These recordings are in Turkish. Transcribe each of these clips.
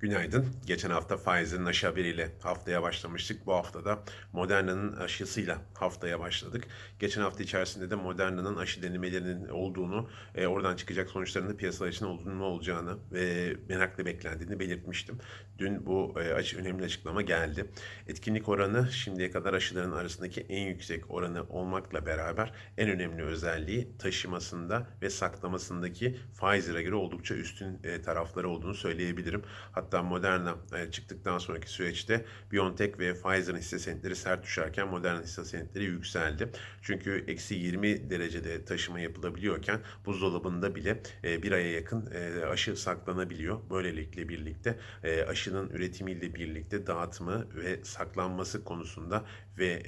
Günaydın. Geçen hafta Pfizer'ın aşı haberiyle haftaya başlamıştık. Bu hafta da Moderna'nın aşısıyla haftaya başladık. Geçen hafta içerisinde de Moderna'nın aşı denemelerinin olduğunu, e, oradan çıkacak sonuçların da piyasalar için olduğunu olacağını ve merakla beklendiğini belirtmiştim. Dün bu e, aşı önemli açıklama geldi. Etkinlik oranı şimdiye kadar aşıların arasındaki en yüksek oranı olmakla beraber en önemli özelliği taşımasında ve saklamasındaki Pfizer'a göre oldukça üstün e, tarafları olduğunu söyleyebilirim. Hatta Moderna e, çıktıktan sonraki süreçte BioNTech ve Pfizer'ın hisse senetleri sert düşerken Moderna hisse senetleri yükseldi. Çünkü eksi 20 derecede taşıma yapılabiliyorken buzdolabında bile e, bir aya yakın e, aşı saklanabiliyor. Böylelikle birlikte aşının üretimiyle birlikte dağıtımı ve saklanması konusunda ve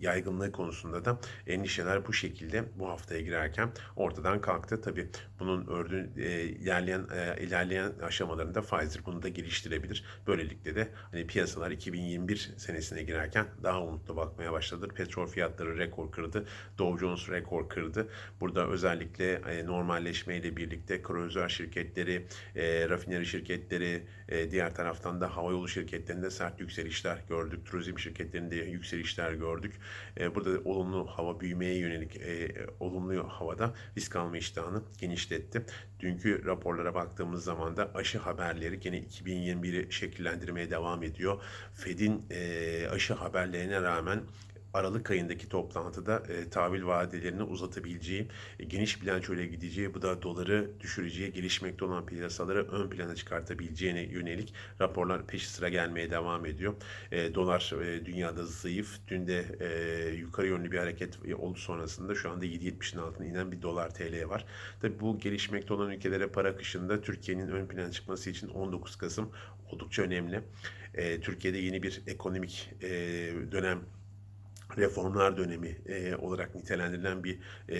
yaygınlığı konusunda da endişeler bu şekilde bu haftaya girerken ortadan kalktı. Tabii bunun ördüğü ilerleyen ilerleyen aşamalarında Pfizer bunu da geliştirebilir. Böylelikle de hani piyasalar 2021 senesine girerken daha umutlu bakmaya başladı. Petrol fiyatları rekor kırdı. Dow Jones rekor kırdı. Burada özellikle e, normalleşmeyle birlikte kruzör şirketleri, e, rafineri şirketleri, e, diğer taraftan da havayolu şirketlerinde sert yükselişler gördük. Turizm şirketlerinde yükselişler gördük. E, burada olumlu hava büyümeye yönelik e, olumlu havada risk alma iştahını genişletti. Dünkü raporlara baktığımız zaman da aşı haberleri gene 2021'i şekillendirmeye devam ediyor. Fed'in e, aşı haberlerine rağmen Aralık ayındaki toplantıda e, tahvil vadelerini uzatabileceği, e, geniş bilançoyla gideceği, bu da doları düşüreceği, gelişmekte olan piyasaları ön plana çıkartabileceğine yönelik raporlar peşi sıra gelmeye devam ediyor. E, dolar e, dünyada zayıf. Dün de e, yukarı yönlü bir hareket oldu sonrasında şu anda 7.70'in altına inen bir dolar TL var. Tabi bu gelişmekte olan ülkelere para akışında Türkiye'nin ön plana çıkması için 19 Kasım oldukça önemli. E, Türkiye'de yeni bir ekonomik e, dönem reformlar dönemi e, olarak nitelendirilen bir e,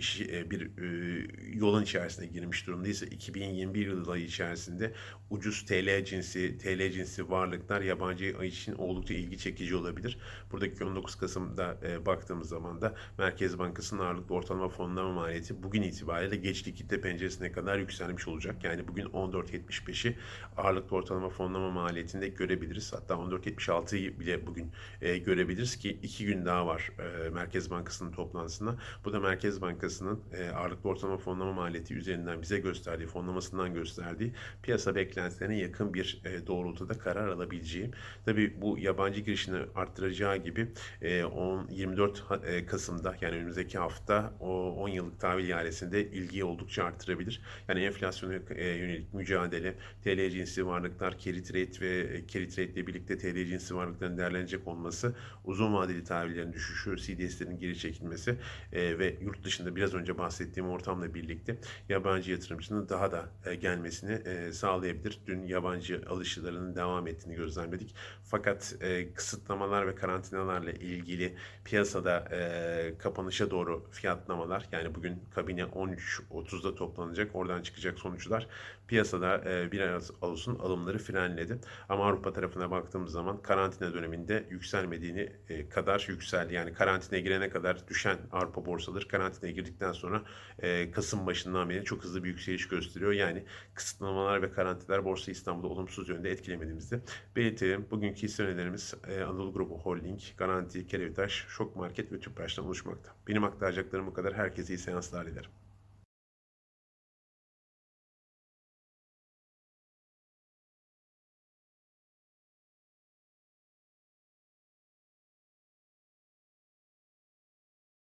şi- e, bir e, yolun içerisine girmiş durumdayız. 2021 yılı içerisinde ucuz TL cinsi TL cinsi varlıklar yabancı için oldukça ilgi çekici olabilir. Buradaki 19 Kasım'da e, baktığımız zaman da Merkez Bankası'nın ağırlıklı ortalama fonlama maliyeti bugün itibariyle geç likitte penceresine kadar yükselmiş olacak. Yani bugün 14.75'i ağırlıklı ortalama fonlama maliyetinde görebiliriz. Hatta 14.76'yı bile bugün e, görebiliriz ki iki gün daha var e, Merkez Bankası'nın toplantısında. Bu da Merkez Bankası'nın e, ağırlıklı ortalama fonlama maliyeti üzerinden bize gösterdiği, fonlamasından gösterdiği piyasa beklentilerine yakın bir e, doğrultuda karar alabileceği. Tabii bu yabancı girişini arttıracağı gibi e, 10, 24 ha- e, Kasım'da yani önümüzdeki hafta o 10 yıllık tahvil ihalesinde ilgiyi oldukça arttırabilir. Yani enflasyona e, yönelik mücadele, TL cinsi varlıklar, carry trade ve e, carry trade ile birlikte TL cinsi varlıkların değerlenecek olması, uzun vadeli tahvillerin düşüşü, CDS'lerin geri çekilmesi e, ve yurt dışında biraz önce bahsettiğim ortamla birlikte yabancı yatırımcının daha da e, gelmesini e, sağlayabilir. Dün yabancı alışlarının devam ettiğini gözlemledik. Fakat e, kısıtlamalar ve karantinalarla ilgili piyasada e, kapanışa doğru fiyatlamalar yani bugün kabine 13.30'da toplanacak. Oradan çıkacak sonuçlar piyasada e, biraz olsun alımları frenledi. Ama Avrupa tarafına baktığımız zaman karantina döneminde yükselmediğini e, kadar yükseldi. Yani karantinaya girene kadar düşen Avrupa borsaları karantinaya girdikten sonra e, Kasım başından beri çok hızlı bir yükseliş gösteriyor. Yani kısıtlamalar ve karantinalar Borsa İstanbul'da olumsuz yönde etkilemediğimizi belirtelim. Bugünkü hisse önerilerimiz e, Anadolu Grubu Holding, Garanti, Kerevitaş, Şok Market ve Tüpraş'tan oluşmakta. Benim aktaracaklarım bu kadar. Herkese iyi seanslar dilerim.